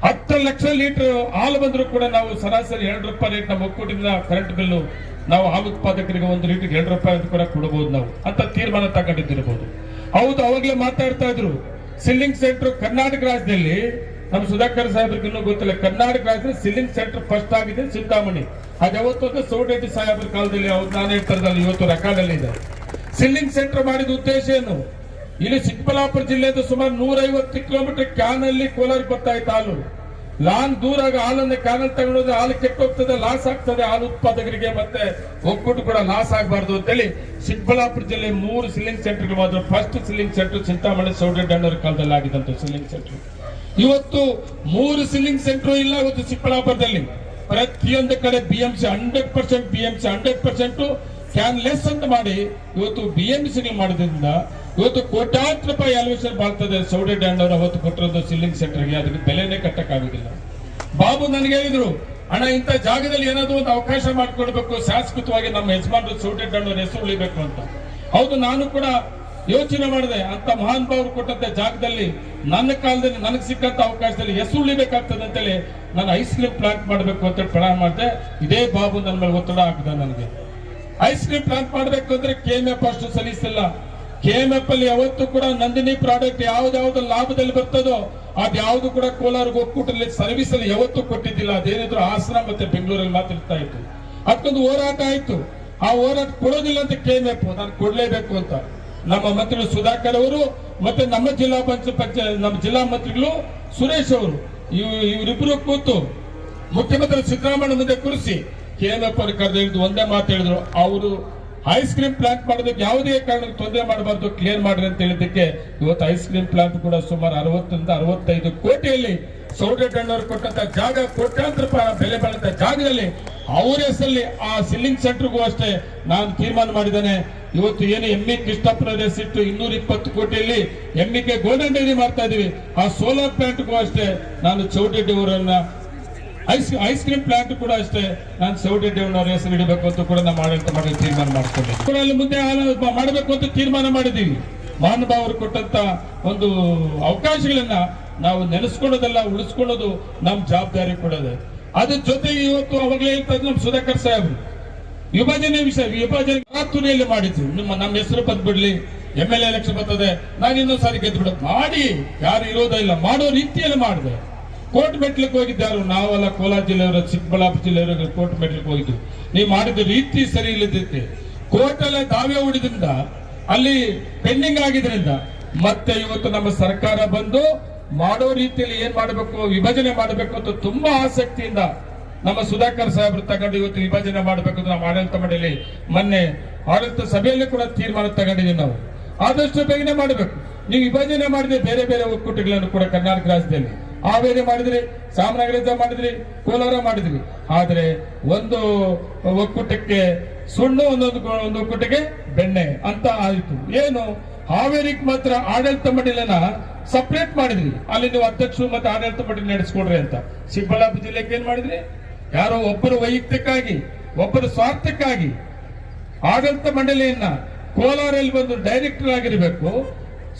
ಹತ್ತು ಲಕ್ಷ ಲೀಟರ್ ಹಾಲು ಬಂದರೂ ಕೂಡ ನಾವು ಸರಾಸರಿ ಎರಡು ರೂಪಾಯಿ ರೇಟ್ ನಮ್ಮ ಒಕ್ಕೂಟದಿಂದ ಕರೆಂಟ್ ಬಿಲ್ಲು ನಾವು ಹಾಲು ಉತ್ಪಾದಕರಿಗೆ ಒಂದು ಲೀಟರ್ ಎರಡು ರೂಪಾಯಿ ಅಂತ ಕೂಡ ಕೊಡಬಹುದು ನಾವು. ಅಂತ ತೀರ್ಮಾನ ತಗೊಂಡಿದ್ದಿರಬಹುದು ಹೌದು, ಅವಾಗಲೇ ಮಾತಾಡ್ತಾ ಇದ್ರು. ಸಿಲ್ಲಿಂಗ್ ಸೆಂಟರ್ ಕರ್ನಾಟಕ ರಾಜ್ಯದಲ್ಲಿ, ನಮ್ಮ ಸುಧಾಕರ್ ಸಾಹೇಬ್ರಿಗೆ ಇನ್ನೂ ಗೊತ್ತಿಲ್ಲ, ಕರ್ನಾಟಕ ರಾಜ್ಯದಲ್ಲಿ ಸಿಲ್ಲಿಂಗ್ ಸೆಂಟರ್ ಫಸ್ಟ್ ಆಗಿದೆ ಚಿಂತಾಮಣಿ ಅದು ಯಾವತ್ತು ಸಾಹೇಬ್ರ ಕಾಲದಲ್ಲಿ ಅವ್ರು ನಾನು ಹೇಳ್ತಾರಲ್ಲ ಇವತ್ತು ರೆಕಾರ್ಡಲ್ಲಿ ಇದೆ. ಸಿಲ್ಲಿಂಗ್ ಸೆಂಟರ್ ಮಾಡಿದ ಉದ್ದೇಶ ಏನು? ಇಲ್ಲಿ ಚಿಕ್ಕಬಳ್ಳಾಪುರ ಜಿಲ್ಲೆಯಿಂದ ಸುಮಾರು ನೂರೈವತ್ತು ಕಿಲೋಮೀಟರ್ ಕ್ಯಾನ್ ಅಲ್ಲಿ ಕೋಲಾರ ಬರ್ತಾ ಇತ್ತು ಹಾಲು. ಲಾನ್ ದೂರಾಗ ಹಾಲನ್ನು ಕ್ಯಾನಲ್ ತಗೊಂಡ್ರೆ ಹಾಲು ಕೆಟ್ಟೋಗ್ತದೆ, ಲಾಸ್ ಆಗ್ತದೆ, ಹಾಲು ಉತ್ಪಾದಕರಿಗೆ ಮತ್ತೆ ಒಕ್ಕೂಟ ಕೂಡ ಲಾಸ್ ಆಗಬಾರ್ದು ಅಂತೇಳಿ ಚಿಕ್ಕಬಳ್ಳಾಪುರ ಜಿಲ್ಲೆ ಮೂರು ಸಿಲ್ಲಿಂಗ್ ಸೆಂಟರ್ ಮಾತ್ರ ಫಸ್ಟ್ ಸಿಲ್ಲಿಂಗ್ ಸೆಂಟರ್ ಚಿಂತಾಮಣಿ ಸೌಡೆಡ್ಡಣ್ಣವ್ರ ಕಾಲದಲ್ಲಿ ಆಗಿದಂತ ಸಿಲ್ಲಿಂಗ್ ಸೆಂಟರ್ ಇವತ್ತು ಮೂರು ಸಿಲ್ಲಿಂಗ್ ಸೆಂಟರ್ ಇಲ್ಲ, ಇವತ್ತು ಚಿಕ್ಕಬಳ್ಳಾಪುರದಲ್ಲಿ. ಪ್ರತಿಯೊಂದು ಕಡೆ BMC hundred percent BMC hundred percent can less ಅಂತ ಮಾಡಿ ಇವತ್ತು ಬಿ ಎಂ ಸಿ ಮಾಡೋದ್ರಿಂದ ಇವತ್ತು ಕೋಟ್ಯಾಂತರ ರೂಪಾಯಿ ಅಲ್ವೇಷನ್ ಬರ್ತದೆ ಸೌಡೆ ಡ್ಯಾಂಡ್ ಅವರು ಅವತ್ತು ಕೊಟ್ಟಿರೋದು ಸಿಲ್ಲಿಂಗ್ ಸೆಂಟರ್ಗೆ ಅದಕ್ಕೆ ಬೆಲೆನೇ ಕಟ್ಟಕ್ಕಾಗುದಿಲ್ಲ. ಬಾಬು ನನಗೆ ಹೇಳಿದ್ರು, ಅಣ್ಣ, ಇಂಥ ಜಾಗದಲ್ಲಿ ಏನಾದ್ರು ಒಂದು ಅವಕಾಶ ಮಾಡಿಕೊಡ್ಬೇಕು. ಶಾಶ್ವತವಾಗಿ ನಮ್ಮ ಯಜಮಾನರು ಸೌಡೆ ಡ್ಯಾಂಡ್ ಅವ್ರ ಹೆಸರು ಉಳಿಬೇಕು ಅಂತ. ಹೌದು, ನಾನು ಕೂಡ ಯೋಚನೆ ಮಾಡಿದೆ. ಅಂತ ಮಹಾನ್ ಭಾವರು ಕೊಟ್ಟಂತ ಜಾಗದಲ್ಲಿ ನನ್ನ ಕಾಲದಲ್ಲಿ ನನಗೆ ಸಿಕ್ಕಂತ ಅವಕಾಶದಲ್ಲಿ ಹೆಸರು ಉಳಿಬೇಕಾಗ್ತದೆ ಅಂತೇಳಿ ನಾನು ಐಸ್ ಕ್ರೀಮ್ ಪ್ಲಾಂಟ್ ಮಾಡಬೇಕು ಅಂತ ಪ್ಲಾನ್ ಮಾಡಿದೆ. ಇದೇ ಬಾಬು ನನ್ನ ಮೇಲೆ ಒತ್ತಡ ಹಾಕಿದ ನನಗೆ. ಐಸ್ ಕ್ರೀಮ್ ಪ್ಲಾಂಟ್ ಮಾಡಬೇಕು ಅಂದ್ರೆ ಕೆಎಂಎಫ್ ಅಷ್ಟು ಸಲ್ಲಿಸಿಲ್ಲ ಕೆ ಎಂ ಎಫ್ ಅಲ್ಲಿ ಯಾವತ್ತೂ ಕೂಡ ನಂದಿನಿ ಪ್ರಾಡಕ್ಟ್ ಯಾವ್ದಾವ್ದು ಲಾಭದಲ್ಲಿ ಬರ್ತದೋ ಅದ್ ಯಾವ್ದು ಕೂಡ ಕೋಲಾರ ಒಕ್ಕೂಟದಲ್ಲಿ ಸರ್ವಿಸ್ ಅಲ್ಲಿ ಯಾವತ್ತೂ ಕೊಟ್ಟಿದ್ದಿಲ್ಲ. ಅದೇನಿದ್ರು ಹಾಸನ ಮತ್ತೆ ಬೆಂಗಳೂರಲ್ಲಿ ಮಾತ್ರ ಇರ್ತಾ ಇತ್ತು. ಅದಕ್ಕೊಂದು ಹೋರಾಟ ಆಯ್ತು. ಆ ಹೋರಾಟ ಕೊಡೋದಿಲ್ಲ ಅಂತ ಕೆಎಂಎಫ್ ನಾನು ಕೊಡ್ಲೇಬೇಕು ಅಂತ. ನಮ್ಮ ಮಂತ್ರಿಗಳು ಸುಧಾಕರ್ ಅವರು ಮತ್ತೆ ನಮ್ಮ ಜಿಲ್ಲಾ ಪಂಚಾಯತ್ ಪಂಚಾಯತ್ ನಮ್ಮ ಜಿಲ್ಲಾ ಮಂತ್ರಿಗಳು ಸುರೇಶ್ ಅವರು. ಇವ್ ಇವರಿಬ್ರು ಕೂತು ಮುಖ್ಯಮಂತ್ರಿ ಸಿದ್ದರಾಮಯ್ಯ ಮುಂದೆ ಕೂರಿಸಿ ಕೆಎನ್ಎಫ್ ಕರೆದಿದ್ದು ಕರೆದು ಒಂದೇ ಮಾತು ಹೇಳಿದ್ರು, ಅವರು ಐಸ್ ಕ್ರೀಮ್ ಪ್ಲಾಂಟ್ ಮಾಡೋದಕ್ಕೆ ಯಾವುದೇ ಕಾರಣಕ್ಕೆ ತೊಂದರೆ ಮಾಡಬಾರ್ದು ಕ್ಲಿಯರ್ ಮಾಡ್ರಿ ಅಂತ ಹೇಳಿದ್ದಕ್ಕೆ ಇವತ್ತು ಐಸ್ ಕ್ರೀಮ್ ಪ್ಲಾಂಟ್ ಕೂಡ ಸುಮಾರು ಅರವತ್ತರಿಂದ ಅರವತ್ತೈದು ಕೋಟಿಯಲ್ಲಿ ಸೌಡೆ ಟಣ್ಣವ್ರು ಕೊಟ್ಟಂತ ಜಾಗ ಕೋಟ್ಯಾಂತರ ರೂಪಾಯಿ ಬೆಲೆ ಬಾಳಂತ ಜಾಗದಲ್ಲಿ ಅವರ ಹೆಸರಲ್ಲಿ ಆ ಸಿಲ್ಲಿಂಗ್ ಸೆಂಟರ್ಗೂ ಅಷ್ಟೇ ನಾನು ತೀರ್ಮಾನ ಮಾಡಿದ್ದೇನೆ. ಇವತ್ತು ಏನು ಎಮ್ಮಿ ಕೃಷ್ಣಪುರ ಇಟ್ಟು ಇನ್ನೂರ ಇಪ್ಪತ್ತು ಕೋಟಿಯಲ್ಲಿ ಎಮ್ಮಿಗೆ ಗೋಲ್ಡನ್ ಡೈರಿ ಮಾಡ್ತಾ ಇದೀವಿ. ಆ ಸೋಲಾರ್ ಪ್ಲಾಂಟ್ಗೂ ಅಷ್ಟೇ ನಾನು ಚೌಟೆಡ್ಡಿ ಅವರನ್ನ ಐಸ್ ಐಸ್ ಕ್ರೀಮ್ ಪ್ಲಾಂಟ್ ಕೂಡ ಅಷ್ಟೇ. ನಾನು ಸೌಡೆಡ್ಡಿ ಅವರ ಹೆಸರು ಇಡಬೇಕು ಅಂತ ಕೂಡ ನಾವು ಆಡಳಿತ ಮಾಡಿ ತೀರ್ಮಾನ ಕೂಡ ಅಲ್ಲಿ ಮುಂದೆ ಮಾಡಬೇಕು ಅಂತ ತೀರ್ಮಾನ ಮಾಡಿದ್ದೀವಿ. ಮಹಾನುಭಾವರು ಕೊಟ್ಟಂತ ಒಂದು ಅವಕಾಶಗಳನ್ನ ನಾವು ನೆನೆಸ್ಕೊಳ್ಳೋದಲ್ಲ, ಉಳಿಸ್ಕೊಳ್ಳೋದು ನಮ್ಮ ಜವಾಬ್ದಾರಿ ಕೊಡೋದೆ ಅದ್ರ ಜೊತೆಗೆ ಇವತ್ತು ಅವಾಗಲೇ ಹೇಳ್ತಾ ನಮ್ ನಮ್ಮ ಸುಧಾಕರ್ ಸಾಹೇಬ್ರು. ವಿಭಜನೆ ವಿಷಯ, ವಿಭಜನೆ ಮಾತುನೆಯಲ್ಲಿ ಮಾಡಿದ್ವಿ ನಿಮ್ಮ, ನಮ್ಮ ಹೆಸರು ಬಂದ್ಬಿಡ್ಲಿ, ಎಂ ಎಲ್ ಎಲೆಕ್ಷನ್ ಬರ್ತದೆ, ನಾನು ಇನ್ನೊಂದ್ಸಾರಿ ಗೆದ್ದು ಬಿಡೋದು ಮಾಡಿ, ಯಾರು ಇರೋದೇ ಇಲ್ಲ, ಮಾಡೋ ರೀತಿಯಲ್ಲಿ ಮಾಡಿದೆ. ಕೋರ್ಟ್ ಮೆಟ್ಲಿಕ್ಕೆ ಹೋಗಿದ್ದಾರು ನಾವೆಲ್ಲ ಕೋಲಾರ ಜಿಲ್ಲೆಯವರು, ಚಿಕ್ಕಬಳ್ಳಾಪುರ ಜಿಲ್ಲೆಯವರು ಕೋರ್ಟ್ ಮೆಟ್ಲಿಕ್ಕೆ ಹೋಗಿದ್ದು ನೀವು ಮಾಡಿದ ರೀತಿ ಸರಿ ಇಲ್ಲದಿದ್ದೆ ಕೋರ್ಟ್ ಅಲ್ಲೇ ದಾವೆ ಹೂಡಿದ್ರಿಂದ, ಅಲ್ಲಿ ಪೆಂಡಿಂಗ್ ಆಗಿದ್ರಿಂದ ಮತ್ತೆ ಇವತ್ತು ನಮ್ಮ ಸರ್ಕಾರ ಬಂದು ಮಾಡೋ ರೀತಿಯಲ್ಲಿ ಏನ್ ಮಾಡಬೇಕು? ವಿಭಜನೆ ಮಾಡಬೇಕು ಅಂತ ತುಂಬಾ ಆಸಕ್ತಿಯಿಂದ ನಮ್ಮ ಸುಧಾಕರ್ ಸಾಹೇಬ್ರು ತಗೊಂಡು ಇವತ್ತು ವಿಭಜನೆ ಮಾಡಬೇಕು ಅಂತ ನಮ್ಮ ಆಡಳಿತ ಮಂಡಳಿ ಮೊನ್ನೆ ಆಡಳಿತ ಸಭೆಯಲ್ಲಿ ಕೂಡ ತೀರ್ಮಾನ ತಗೊಂಡಿದ್ದೀವಿ ನಾವು. ಆದಷ್ಟು ಬೇಗನೆ ಮಾಡಬೇಕು. ನೀವು ವಿಭಜನೆ ಮಾಡಿದ್ರೆ ಬೇರೆ ಬೇರೆ ಒಕ್ಕೂಟಗಳನ್ನು ಕೂಡ ಕರ್ನಾಟಕ ರಾಜ್ಯದಲ್ಲಿ ಹಾವೇರಿ ಮಾಡಿದ್ರಿ ಚಾಮರಾಜ ಮಾಡಿದ್ರಿ, ಕೋಲಾರ ಮಾಡಿದ್ರಿ. ಆದ್ರೆ ಒಂದು ಒಕ್ಕೂಟಕ್ಕೆ ಸುಣ್ಣು, ಒಂದೊಂದು ಒಂದು ಒಕ್ಕೂಟಕ್ಕೆ ಬೆಣ್ಣೆ ಅಂತ ಆಯಿತು. ಏನು? ಹಾವೇರಿಗೆ ಮಾತ್ರ ಆಡಳಿತ ಮಂಡಳಿನ ಸಪ್ರೇಟ್ ಮಾಡಿದ್ರಿ. ಅಲ್ಲಿ ನೀವು ಅಧ್ಯಕ್ಷರು ಮತ್ತೆ ಆಡಳಿತ ಮಂಡಳಿ ನಡೆಸ್ಕೊಡ್ರಿ ಅಂತ. ಚಿಕ್ಕಬಳ್ಳಾಪುರ ಜಿಲ್ಲೆಗೆ ಏನ್ ಮಾಡಿದ್ರಿ? ಯಾರೋ ಒಬ್ಬರು ವೈಯಕ್ತಿಕವಾಗಿ, ಒಬ್ಬರು ಸ್ವಾರ್ಥಕ್ಕಾಗಿ ಆಡಳಿತ ಮಂಡಳಿಯನ್ನ ಕೋಲಾರಲ್ಲಿ ಬಂದು ಡೈರೆಕ್ಟರ್ ಆಗಿರಬೇಕು.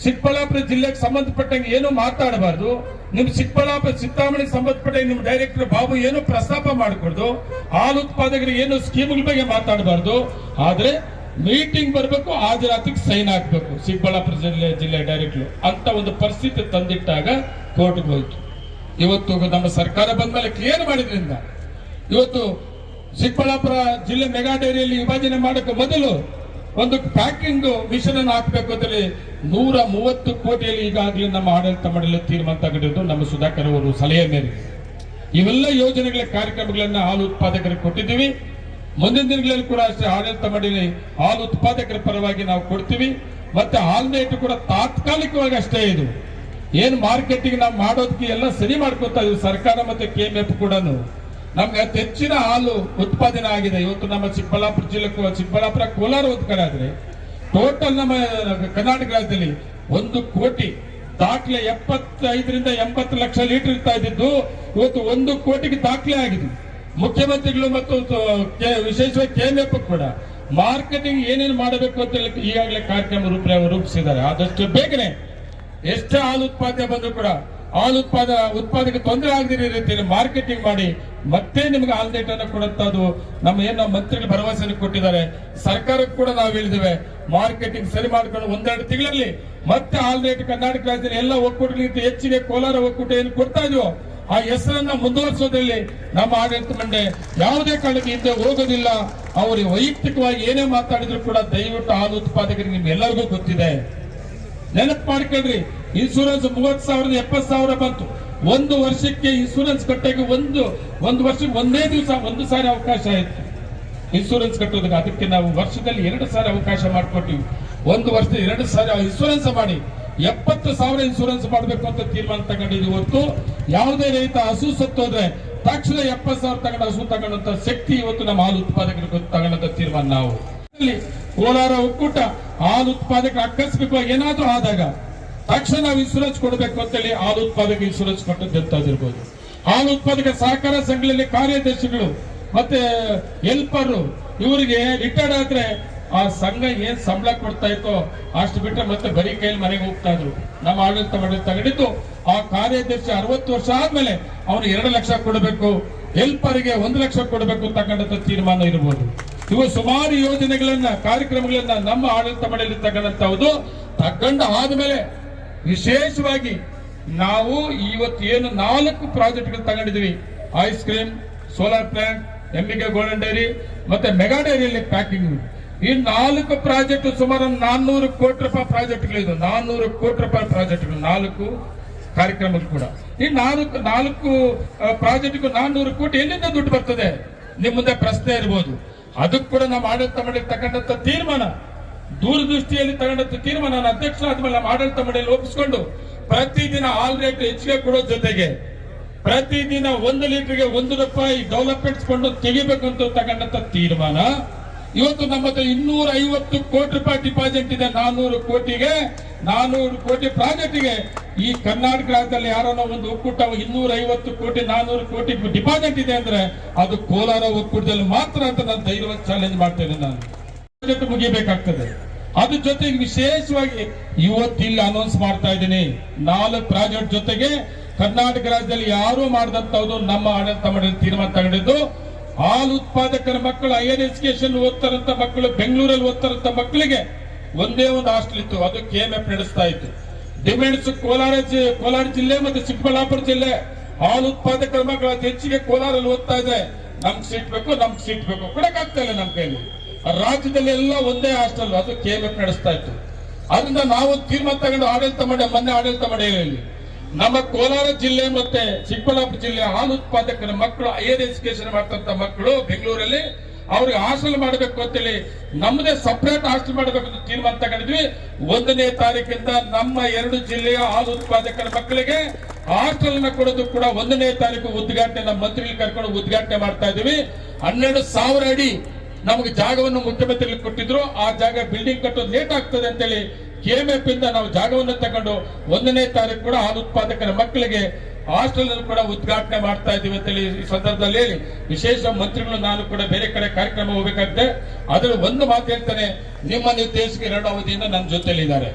ಚಿಕ್ಕಬಳ್ಳಾಪುರ ಜಿಲ್ಲೆಗೆ ಸಂಬಂಧಪಟ್ಟಂಗೆ ಏನು ಮಾತಾಡಬಾರ್ದು. ನಿಮ್ ಚಿಕ್ಕಬಳ್ಳಾಪುರ ಚಿಂತಾಮಣಿಗೆ ಸಂಬಂಧಪಟ್ಟಂಗೆ ನಿಮ್ ಡೈರೆಕ್ಟರ್ ಬಾಬು ಏನು ಪ್ರಸ್ತಾಪ ಮಾಡಕೂಡ್ದು. ಹಾಲು ಉತ್ಪಾದಕರಿಗೆ ಏನು ಸ್ಕೀಮ್ಗಳ ಬಗ್ಗೆ ಮಾತಾಡಬಾರ್ದು. ಆದ್ರೆ ಮೀಟಿಂಗ್ ಬರಬೇಕು ಹಾಜರಾತಿಗೆ ಸೈನ್ ಹಾಕ್ಬೇಕು ಚಿಕ್ಕಬಳ್ಳಾಪುರ ಜಿಲ್ಲೆ ಜಿಲ್ಲೆ ಡೈರೆಕ್ಟರ್ ಅಂತ ಒಂದು ಪರಿಸ್ಥಿತಿ ತಂದಿಟ್ಟಾಗ ಕೋರ್ಟ್ಗೆ ಹೋಯ್ತು. ಇವತ್ತು ನಮ್ಮ ಸರ್ಕಾರ ಬಂದ ಮೇಲೆ ಕ್ಲಿಯರ್ ಮಾಡಿದ್ರಿಂದ ಇವತ್ತು ಚಿಕ್ಕಬಳ್ಳಾಪುರ ಜಿಲ್ಲೆ ಮೆಗಾ ಡೈರಿಯಲ್ಲಿ ವಿಭಜನೆ ಮಾಡಕ್ಕೆ ಮೊದಲು ಒಂದು ಪ್ಯಾಕಿಂಗ್ ಮಿಷನ್ ಅನ್ನು ಹಾಕಬೇಕು ಅಂತೇಳಿ ನೂರ ಮೂವತ್ತು ಕೋಟಿಯಲ್ಲಿ ಈಗಾಗಲೇ ನಮ್ಮ ಆಡಳಿತ ಮಂಡಳಿ ತೀರ್ಮಾನ ತಗೊಂಡಿದ್ದು ನಮ್ಮ ಸುಧಾಕರ್ ಅವರು ಸಲಹೆ ಮೇರೆಗೆ ಇವೆಲ್ಲ ಯೋಜನೆಗಳ ಕಾರ್ಯಕ್ರಮಗಳನ್ನ ಹಾಲು ಉತ್ಪಾದಕರಿಗೆ ಕೊಟ್ಟಿದ್ದೀವಿ. ಮುಂದಿನ ದಿನಗಳಲ್ಲಿ ಕೂಡ ಅಷ್ಟೇ ಆಡಳಿತ ಮಂಡಳಿ ಹಾಲು ಉತ್ಪಾದಕರ ಪರವಾಗಿ ನಾವು ಕೊಡ್ತೀವಿ. ಮತ್ತೆ ಹಾಲಿನ ಇಟ್ಟು ಕೂಡ ತಾತ್ಕಾಲಿಕವಾಗಿ ಅಷ್ಟೇ ಇದು. ಏನು ಮಾರ್ಕೆಟಿಂಗ್ ನಾವು ಮಾಡೋದಕ್ಕೆ ಎಲ್ಲ ಸರಿ ಮಾಡ್ಕೊತಾ ಇದ್ದೀವಿ ಸರ್ಕಾರ ಮತ್ತೆ ಕೆ ಎಂ ಎಫ್ ಕೂಡ ನಮ್ಗೆ ಅತಿ ಹೆಚ್ಚಿನ ಹಾಲು ಉತ್ಪಾದನೆ ಆಗಿದೆ. ಇವತ್ತು ನಮ್ಮ ಚಿಕ್ಕಬಳ್ಳಾಪುರ ಜಿಲ್ಲೆ ಚಿಕ್ಕಬಳ್ಳಾಪುರ ಕೋಲಾರ ಒಂದು ಟೋಟಲ್ ನಮ್ಮ ಕರ್ನಾಟಕ ರಾಜ್ಯದಲ್ಲಿ ಒಂದು ಕೋಟಿ, ದಾಖಲೆ ಎಪ್ಪತ್ತೈದರಿಂದ ಎಂಬತ್ತು ಲಕ್ಷ ಲೀಟರ್ ಇರ್ತಾ ಇದ್ದಿದ್ದು, ಇವತ್ತು ಒಂದು ಕೋಟಿಗೆ ದಾಖಲೆ ಆಗಿದೆ. ಮುಖ್ಯಮಂತ್ರಿಗಳು ಮತ್ತು ವಿಶೇಷವಾಗಿ ಕೆಎಂಎಫ್ ಕೂಡ ಮಾರ್ಕೆಟಿಂಗ್ ಏನೇನು ಮಾಡಬೇಕು ಅಂತ ಹೇಳಿ ಈಗಾಗಲೇ ಕಾರ್ಯಕ್ರಮ ರೂಪ ರೂಪಿಸಿದ್ದಾರೆ. ಆದಷ್ಟು ಬೇಗನೆ ಎಷ್ಟೇ ಹಾಲು ಉತ್ಪಾದನೆ ಬಂದರೂ ಕೂಡ ಹಾಲು ಉತ್ಪಾದ ಉತ್ಪಾದಕ ತೊಂದರೆ ಆಗದಿರೋ ರೀತಿಯಲ್ಲಿ ಮಾರ್ಕೆಟಿಂಗ್ ಮಾಡಿ ಮತ್ತೆ ನಿಮ್ಗೆ ಹಾಲ್ ರೇಟ್ ಅನ್ನು ಕೊಡುತ್ತದು ನಮ್ಮ ಏನು ನಮ್ಮ ಮಂತ್ರಿಗಳು ಭರವಸೆ ಕೊಟ್ಟಿದ್ದಾರೆ. ಸರ್ಕಾರಕ್ಕೆ ಕೂಡ ನಾವು ಹೇಳಿದ್ದೇವೆ, ಮಾರ್ಕೆಟಿಂಗ್ ಸರಿ ಮಾಡ್ಕೊಂಡು ಒಂದೆರಡು ತಿಂಗಳಲ್ಲಿ ಮತ್ತೆ ಹಾಲ್ ರೇಟ್ ಕರ್ನಾಟಕ ರಾಜ್ಯದಲ್ಲಿ ಎಲ್ಲ ಒಕ್ಕೂಟಗಳಿಗಿಂತ ಹೆಚ್ಚಿಗೆ ಕೋಲಾರ ಒಕ್ಕೂಟ ಏನು ಕೊಡ್ತಾ ಇದೀವೋ ಆ ಹೆಸರನ್ನ ಮುಂದುವರಿಸೋದ್ರಲ್ಲಿ ನಮ್ಮ ಆಡಳಿತ ಮಂಡೆ ಯಾವುದೇ ಕಾರಣಕ್ಕೆ ಹಿಂದೆ ಹೋಗೋದಿಲ್ಲ. ಅವರು ವೈಯಕ್ತಿಕವಾಗಿ ಏನೇ ಮಾತಾಡಿದ್ರು ಕೂಡ ದಯವಿಟ್ಟು ಹಾಲು ಉತ್ಪಾದಕರಿಗೆ ನಿಮ್ಗೆಲ್ಲರಿಗೂ ಗೊತ್ತಿದೆ. ನೆನಪು ಮಾಡ್ಕೊಳ್ರಿ. ಇನ್ಶೂರೆನ್ಸ್ ಮೂವತ್ ಸಾವಿರದ ಎಪ್ಪತ್ ಸಾವಿರ ಬಂತು. ಒಂದು ವರ್ಷಕ್ಕೆ ಇನ್ಸೂರೆನ್ಸ್ ಕಟ್ಟಕ್ಕೆ ಒಂದು ಒಂದು ವರ್ಷಕ್ಕೆ ಒಂದೇ ದಿವಸ ಒಂದು ಸಾರಿ ಅವಕಾಶ ಇತ್ತು. ಇನ್ಸೂರೆನ್ಸ್ ಕಟ್ಟೋದಕ್ಕೆ ಅದಕ್ಕೆ ನಾವು ವರ್ಷದಲ್ಲಿ ಎರಡು ಸಾರಿ ಅವಕಾಶ ಮಾಡಿಕೊಟ್ಟಿವಿ. ಒಂದು ವರ್ಷ ಎರಡು ಸಾರಿ ಇನ್ಸೂರೆನ್ಸ್ ಮಾಡಿ, ಎಪ್ಪತ್ತು ಸಾವಿರ ಇನ್ಸೂರೆನ್ಸ್ ಮಾಡಬೇಕು ಅಂತ ತೀರ್ಮಾನ ತಗೊಂಡಿದ್ವಿ ಇವತ್ತು ಯಾವುದೇ ರೈತ ಹಸು ಸತ್ತೋದ್ರೆ ತಕ್ಷಣ ಎಪ್ಪತ್ತು ಸಾವಿರ ತಗೊಂಡ, ಹಸು ತಗೊಂಡಂತ ಶಕ್ತಿ ಇವತ್ತು ನಮ್ಮ ಹಾಲು ಉತ್ಪಾದಕರಿಗೆ ತಗೊಂಡಂತ ತೀರ್ಮಾನ ನಾವು. ಕೋಲಾರ ಒಕ್ಕೂಟ ಹಾಲು ಉತ್ಪಾದಕರು ಆಕಸ್ಮಿಕವಾಗಿ ಏನಾದ್ರೂ ಆದಾಗ ತಕ್ಷಣ ನಾವು ಇನ್ಸೂರೆನ್ಸ್ ಕೊಡಬೇಕು ಅಂತೇಳಿ ಹಾಲು ಉತ್ಪಾದಕ ಇನ್ಸೂರೆನ್ಸ್ ಕೊಟ್ಟದ್ದಂತಾದಿರ್ಬೋದು ಹಾಲು ಉತ್ಪಾದಕ ಸಹಕಾರ ಸಂಘಗಳಲ್ಲಿ ಕಾರ್ಯದರ್ಶಿಗಳು ಮತ್ತೆ ಹೆಲ್ಪರ್ ಇವರಿಗೆ ರಿಟೈರ್ಡ್ ಆದ್ರೆ ಆ ಸಂಘ ಏನ್ ಸಂಬಳ ಕೊಡ್ತಾ ಇತ್ತೋ ಅಷ್ಟು ಬಿಟ್ಟರೆ ಮತ್ತೆ ಬರೀ ಕೈಯಲ್ಲಿ ಮನೆಗೆ ಹೋಗ್ತಾ ಇದ್ರು. ನಮ್ಮ ಆಡಳಿತ ಮಂಡಳಿ ತಗೊಂಡಿದ್ದು, ಆ ಕಾರ್ಯದರ್ಶಿ ಅರವತ್ತು ವರ್ಷ ಆದ್ಮೇಲೆ ಅವ್ರು ಎರಡು ಲಕ್ಷ ಕೊಡಬೇಕು ಹೆಲ್ಪರ್ಗೆ ಒಂದು ಲಕ್ಷ ಕೊಡಬೇಕು ತಗೊಂಡಂತ ತೀರ್ಮಾನ ಇರಬಹುದು ಇವು ಸುಮಾರು ಯೋಜನೆಗಳನ್ನ, ಕಾರ್ಯಕ್ರಮಗಳನ್ನ ನಮ್ಮ ಆಡಳಿತ ಮಂಡಳಿ ತಗೊಂಡಂತಹದ್ದು ತಗೊಂಡ ಆದ್ಮೇಲೆ ವಿಶೇಷವಾಗಿ ನಾವು ಇವತ್ತು ಏನು ನಾಲ್ಕು ಪ್ರಾಜೆಕ್ಟ್ಗಳು ತಗೊಂಡಿದ್ವಿ ice cream solar plant MBK golden dairy ಮತ್ತೆ ಮೆಗಾ ಡೈರಿಯಲ್ಲಿ ಪ್ಯಾಕಿಂಗ್ ಈ ನಾಲ್ಕು ಪ್ರಾಜೆಕ್ಟ್ ಸುಮಾರು ನಾನ್ನೂರು ಕೋಟಿ ರೂಪಾಯಿ ಪ್ರಾಜೆಕ್ಟ್ಗಳಿದು ನಾನ್ನೂರು ಕೋಟಿ ರೂಪಾಯಿ ಪ್ರಾಜೆಕ್ಟ್ಗಳು, ನಾಲ್ಕು ಕಾರ್ಯಕ್ರಮಗಳು ಕೂಡ. ಈ ನಾಲ್ಕು ನಾಲ್ಕು ಪ್ರಾಜೆಕ್ಟ್ಗೂ ನಾನ್ನೂರು ಕೋಟಿ ಎಲ್ಲಿಂದ ದುಡ್ಡು ಬರ್ತದೆ? ನಿಮ್ಮ ಮುಂದೆ ಪ್ರಶ್ನೆ ಇರ್ಬೋದು. ಅದಕ್ಕೆ ಕೂಡ ನಮ್ಮ ಆಡಳಿತ ಮಾಡಿರ್ತಕ್ಕಂಥ ತೀರ್ಮಾನ. ದೂರದೃಷ್ಟಿಯಲ್ಲಿ ತಗೊಂಡಂತ ತೀರ್ಮಾನ ನಾನು ಅಧ್ಯಕ್ಷ ಆದ್ಮೇಲೆ ನಮ್ಮ ಆಡಳಿತ ಮಂಡಳಿ ಒಪ್ಪಿಸಿಕೊಂಡು ಪ್ರತಿದಿನ ಆಲ್ ರೇಟ್ ಹೆಚ್ಚಿಗೆ ಕೊಡೋ ಜೊತೆಗೆ ಪ್ರತಿದಿನ ಒಂದು ಲೀಟರ್ಗೆ ಒಂದು ರೂಪಾಯಿ ಡೆವಲಪ್ಮೆಂಟ್ಸ್ ಕೊಂಡು ತೆಗಿಬೇಕು ಅಂತ ತಗೊಂಡಂತ ತೀರ್ಮಾನ. ಇವತ್ತು ನಮ್ಮ ಹತ್ರ ಇನ್ನೂರ ಐವತ್ತು ಕೋಟಿ ರೂಪಾಯಿ ಡಿಪಾಸಿಟ್ ಇದೆ, ನಾನೂರು ಕೋಟಿಗೆ, ನಾನೂರು ಕೋಟಿ ಪ್ರಾಜೆಕ್ಟ್ಗೆ ಈ ಕರ್ನಾಟಕ ರಾಜ್ಯದಲ್ಲಿ ಯಾರನ್ನ ಒಂದು ಒಕ್ಕೂಟ ಇನ್ನೂರ ಐವತ್ತು ಕೋಟಿ, ನಾನೂರು ಕೋಟಿ ಡಿಪಾಸಿಟ್ ಇದೆ ಅಂದ್ರೆ ಅದು ಕೋಲಾರ ಒಕ್ಕೂಟದಲ್ಲಿ ಮಾತ್ರ ಅಂತ ನಾನು ಧೈರ್ಯವಾಗಿ ಚಾಲೆಂಜ್ ಮಾಡ್ತೇನೆ ನಾನು. ಪ್ರಾಜೆಕ್ಟ್ ಮುಗಿಬೇಕಾಗ್ತದೆ ಅದ್ರ ಜೊತೆಗೆ ವಿಶೇಷವಾಗಿ ಇವತ್ತು ಇಲ್ಲಿ ಅನೌನ್ಸ್ ಮಾಡ್ತಾ ಇದ್ದೀನಿ, ನಾಲ್ಕು ಪ್ರಾಜೆಕ್ಟ್ ಜೊತೆಗೆ ಕರ್ನಾಟಕ ರಾಜ್ಯದಲ್ಲಿ ಯಾರು ಮಾಡದಂತವ್ದು ನಮ್ಮ ಆಡಳಿತ ಮಂಡಳಿ ತೀರ್ಮಾನ ತಗೊಂಡಿದ್ದು. ಹಾಲು ಉತ್ಪಾದಕರ ಮಕ್ಕಳು ಹೈಯರ್ ಎಜುಕೇಶನ್ ಓದ್ತಾರಂತ ಮಕ್ಕಳು, ಬೆಂಗಳೂರಲ್ಲಿ ಓದ್ತಾರಂತ ಮಕ್ಕಳಿಗೆ ಒಂದೇ ಒಂದು ಹಾಸ್ಟೆಲ್ ಇತ್ತು, ಅದು ಕೆ ಎಂ ಎಫ್ ನಡೆಸ್ತಾ ಇತ್ತು. ಡಿಮೆಂಡ್ಸ್ ಕೋಲಾರ ಕೋಲಾರ ಜಿಲ್ಲೆ ಮತ್ತು ಚಿಕ್ಕಬಳ್ಳಾಪುರ ಜಿಲ್ಲೆ, ಹಾಲು ಉತ್ಪಾದಕರ ಮಕ್ಕಳು ಅತಿ ಹೆಚ್ಚಿಗೆ ಕೋಲಾರಲ್ಲಿ ಓದ್ತಾ ಇದೆ. ನಮ್ಗೆ ಸೀಟ್ ಬೇಕು, ನಮ್ಗೆ ಸೀಟ್ ಬೇಕು. ಕೊಡಕ್ಕಾಗ್ತಾ ಇಲ್ಲ ನಮ್ಮ ಕೈಲಿ. ರಾಜ್ಯದಲ್ಲಿ ಎಲ್ಲ ಒಂದೇ ಹಾಸ್ಟೆಲ್, ಅದು ಕೆ ಎಂ ಎಫ್ ನಡೆಸ್ತಾ ಇತ್ತು. ಅದರಿಂದ ನಾವು ತೀರ್ಮಾನ ತಗೊಂಡು ಆಡಳಿತ ಮಾಡಿ, ಮೊನ್ನೆ ಆಡಳಿತ ಮಾಡಿ ನಮ್ಮ ಕೋಲಾರ ಜಿಲ್ಲೆ ಮತ್ತೆ ಚಿಕ್ಕಬಳ್ಳಾಪುರ ಜಿಲ್ಲೆ ಹಾಲು ಉತ್ಪಾದಕರ ಮಕ್ಕಳು ಹೈಯರ್ ಎಜುಕೇಶನ್ ಮಾಡ್ತಂತ ಮಕ್ಕಳು ಬೆಂಗಳೂರಲ್ಲಿ, ಅವ್ರಿಗೆ ಹಾಸ್ಟೆಲ್ ಮಾಡಬೇಕು ಅಂತೇಳಿ ನಮ್ಮದೇ ಸಪ್ರೇಟ್ ಹಾಸ್ಟೆಲ್ ಮಾಡಬೇಕು ಅಂತ ತೀರ್ಮಾನ ತಗೊಂಡಿದ್ವಿ. ಒಂದನೇ ತಾರೀಕಿಂದ ನಮ್ಮ ಎರಡು ಜಿಲ್ಲೆಯ ಹಾಲು ಉತ್ಪಾದಕರ ಮಕ್ಕಳಿಗೆ ಹಾಸ್ಟೆಲ್ನ ಕೊಡೋದು ಕೂಡ ಒಂದನೇ ತಾರೀಕು ಉದ್ಘಾಟನೆ, ನಮ್ಮ ಮಂತ್ರಿಗಳಿಗೆ ಕರ್ಕೊಂಡು ಉದ್ಘಾಟನೆ ಮಾಡ್ತಾ ಇದೀವಿ ಹನ್ನೆರಡು ಸಾವಿರ ಅಡಿ ನಮಗೆ ಜಾಗವನ್ನು ಮುಖ್ಯಮಂತ್ರಿಗಳು ಕೊಟ್ಟಿದ್ರು, ಆ ಜಾಗ ಬಿಲ್ಡಿಂಗ್ ಕಟ್ಟೋದು ಲೇಟ್ ಆಗ್ತದೆ ಅಂತೇಳಿ ಕೆಎಂಎಫ್ ಇಂದ ನಾವು ಜಾಗವನ್ನು ತಗೊಂಡು ಒಂದನೇ ತಾರೀಕು ಕೂಡ ಹಾಲು ಉತ್ಪಾದಕರ ಮಕ್ಕಳಿಗೆ ಹಾಸ್ಟೆಲ್ ಅನ್ನು ಕೂಡ ಉದ್ಘಾಟನೆ ಮಾಡ್ತಾ ಇದ್ದೀವಿ ಅಂತೇಳಿ ಈ ಸಂದರ್ಭದಲ್ಲಿ ಹೇಳಿ. ವಿಶೇಷ ಮಂತ್ರಿಗಳು ನಾನು ಕೂಡ ಬೇರೆ ಕಡೆ ಕಾರ್ಯಕ್ರಮ ಹೋಗ್ಬೇಕಾಗುತ್ತೆ ಅದರಲ್ಲಿ ಒಂದು ಮಾತು ಹೇಳ್ತಾನೆ, ನಿಮ್ಮ ನಿರ್ದೇಶಕ ಎರಡು ಅವಧಿಯಿಂದ ನನ್ನ ಜೊತೆಲಿದ್ದಾರೆ